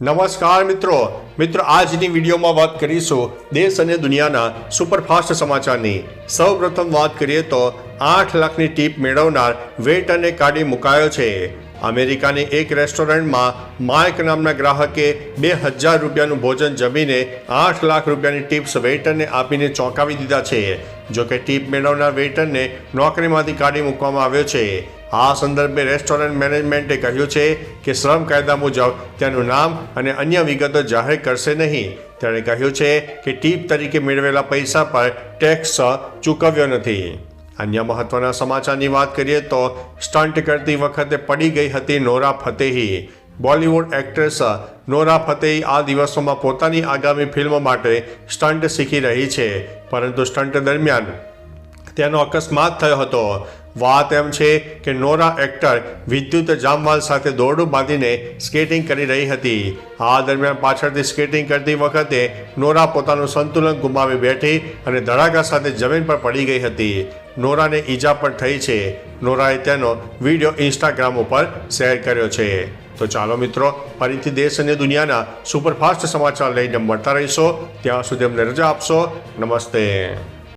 નમસ્કાર મિત્રો. મિત્રો, આજની વિડીયોમાં વાત કરીશું દેશ અને દુનિયાના સુપરફાસ્ટ સમાચારની. સૌપ્રથમ વાત કરીએ તો આઠ લાખની ટીપ મેળવનાર વેટરને કાઢી મુકાયો છે. અમેરિકાની એક રેસ્ટોરન્ટમાં માઇક નામના ગ્રાહકે બે હજાર રૂપિયાનું ભોજન જમીને આઠ લાખ રૂપિયાની ટિપ્સ વેઇટરને આપીને ચોંકાવી દીધા છે. જો કે ટીપ મેળવનાર વેઇટરને નોકરીમાંથી કાઢી મૂકવામાં આવ્યો છે. આ સંદર્ભે રેસ્ટોરન્ટ મેનેજમેન્ટે કહ્યું છે કે શ્રમ કાયદા મુજબ તેનું નામ અને અન્ય વિગતો જાહેર કરશે નહીં. તેણે કહ્યું છે કે ટીપ તરીકે મેળવેલા પૈસા પર ટેક્સ ચૂકવ્યો નથી. અન્ય મહત્વના સમાચારની વાત કરીએ તો સ્ટન્ટ કરતી વખતે પડી ગઈ હતી Nora Fatehi. Bollywood actress Nora Fatehi આ દિવસોમાં પોતાની આગામી ફિલ્મ માટે સ્ટન્ટ શીખી રહી છે. પરંતુ સ્ટન્ટ દરમિયાન તેનો અકસ્માત થયો હતો. વાત એમ છે કે નોરા એક્ટર વિદ્યુત જામવાલ સાથે દોરડું બાંધીને સ્કેટિંગ કરી રહી હતી. આ દરમિયાન પાછળથી સ્કેટિંગ કરતી વખતે નોરા પોતાનું સંતુલન ગુમાવી બેઠી અને ધડાકા સાથે જમીન પર પડી ગઈ હતી. નોરાને ઈજા પણ થઈ છે. નોરાએ તેનો વીડિયો ઇન્સ્ટાગ્રામ ઉપર શેર કર્યો છે. તો ચાલો મિત્રો, ફરીથી દેશ અને દુનિયાના સુપરફાસ્ટ સમાચાર લઈને મળતા રહીશો. ત્યાં સુધી અમને રજા આપશો. નમસ્તે.